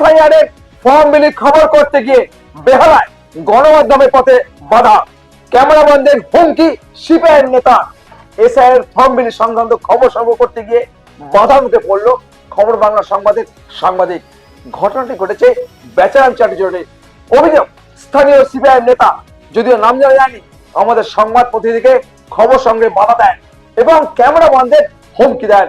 SIR এর form বিলি খবর করতে গিয়ে বেহালায় গণমাধ্যমের পথে বাধা। ক্যামেরাম্যানদের হুমকি সিপিআইএম নেতা। এসআইআর এর ফর্ম বিলি সংক্রান্ত খবর সংগ্রহ করতে গিয়ে বাধা মুখে পড়ল খবর বাংলা সাংবাদিক। ঘটনাটি ঘটেছে বেচারাম চাটি অভিযোগ। স্থানীয় সিপিআইএম নেতা যদিও নাম জানা যায়নি, আমাদের সংবাদ প্রতিনিধিকে খবর সংগ্রহে বাধা দেন এবং ক্যামেরাম্যানদের হুমকি দেন।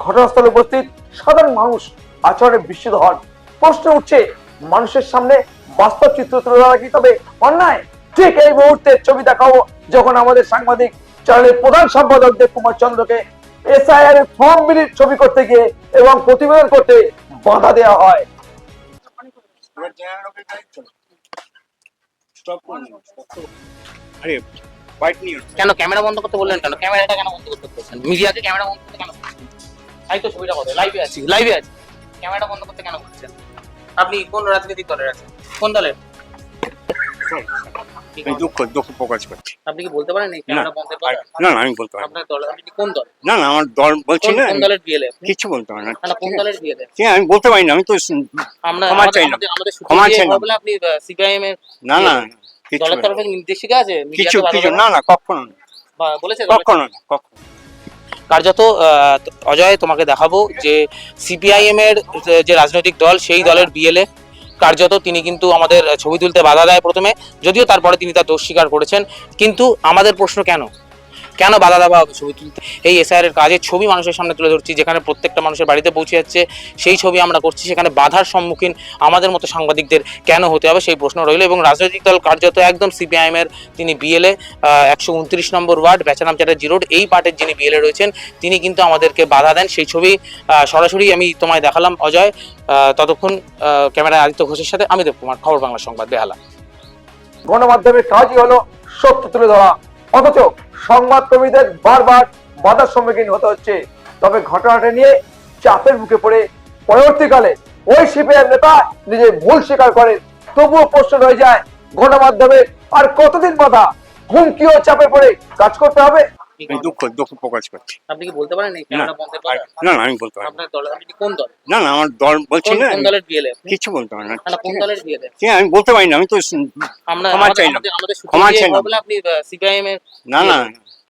ঘটনাস্থলে উপস্থিত সাধারণ মানুষ আচরণে বিস্মিত হন। প্রশ্ন উঠছে মানুষের সামনে বাস্তব চিত্র তুলে ধরা কি তবে অন্যায়? ঠিক এই মুহূর্তের ছবি দেখাবো যখন আমাদের সাংবাদিক চ্যানেলের প্রধান সম্পাদক দেব কুমার চন্দ্রকে এসআইআর এর ফর্ম বিলির ছবি করতে গিয়ে এবং প্রতিবেদন করতে বাধা দেওয়া হয়। কেন ক্যামেরা বন্ধ করতে বললেন কেন? ক্যামেরাটা কেন বন্ধ করতে বলছেন? মিডিয়াকে ক্যামেরা বন্ধ করতে কেন বলছেন? তাই তো ছবিটা কত লাইভে আছি লাইভে আছি। ক্যামেরাটা বন্ধ করতে কেন বলছেন? আপনি কোন রাজনৈতিক দলের আছেন? কোন দলের? কি দুঃখ দুঃখ প্রকাশ করছি। আপনি কি বলতে পারেন এই না ক্যামেরা বন্ধ আর- না না আমি বলতে পারব আপনার দল আপনি কোন দল? না না আমার দল বলছি না কোন দলের বিএলএ কিছু বলতে পারি না না কোন দলের বিএলএ ঠিক আমি বলতে পারি না আমি তো আমরা ক্ষমা চাই না। আমাদের আমাদের ক্ষমা চাই না। আপনি সিপিআইএম এর না না কিছু দলের না। তরফে নির্দেশিকা আছে? কিছু কিছু না না কখনো না। বলেছে কখনো না কখনো কার্যত অজয় তোমাকে দেখাবো যে সিপিআইএম এর যে রাজনৈতিক দল, সেই দলের বিএলএ কার্যত তিনি কিন্তু আমাদের ছবি তুলতে বাধা দেয় প্রথমে। যদিও তারপরে তিনি তার দোষ স্বীকার করেছেন। কিন্তু আমাদের প্রশ্ন কেন? কেন বাধা দেওয়া হবে ছবি তুলতে? এই এসআইআর এর কাজের ছবি মানুষের সামনে তুলে ধরছি, যেখানে প্রত্যেকটা মানুষের বাড়িতে পৌঁছে যাচ্ছে, সেই ছবি আমরা করছি, সেখানে বাধার সম্মুখীন আমাদের মতো সাংবাদিকদের কেন হতে হবে সেই প্রশ্ন রইল এবং রাজনৈতিক দল কার্যত একদম সিপিআইএম এর তিনি বিএলএ একশো উনত্রিশ নম্বর ওয়ার্ড, বেচারাম চ্যাটার্জি রোড, এই পার্টের যিনি বিএলএ রয়েছেন, তিনি কিন্তু আমাদেরকে বাধা দেন। সেই ছবি সরাসরি আমি তোমায় দেখালাম, অজয়। ততক্ষণ ক্যামেরায় আদিত্য ঘোষের সাথে আমি দেবকুমার, খবর বাংলা সংবাদ বেহালা। গণমাধ্যমের কাজই হলো সত্য তুলে ধরা। অথচ সংবাদ কর্মীদের বারবার বাধার সম্মুখীন হতে হচ্ছে। তবে ঘটনাটা নিয়ে চাপের মুখে পড়ে পরবর্তীকালে ওই সিপিএম নেতা নিজে ভুল স্বীকার করে তবুও প্রশ্ন হয়ে যায় গণমাধ্যমের আর কতদিন বাধা? হুমকি ও চাপে পড়ে। কাজ করতে হবে দুঃখ দুঃখ প্রকাশ করছি। আপনি কি বলতে পারেন না না আমি বলতে পারি। আপনার দল আপনি কোন দল? না না আমার দল বলছি না কোন দলের বিএলএ কিছু বলতে পারি না। কোন দলের বিএলএ হ্যাঁ আমি বলতে পারি না আমি তো আমরা ক্ষমা আমাদের চাই না। ক্ষমা চাই না। আপনি সিপিআইএম এর না না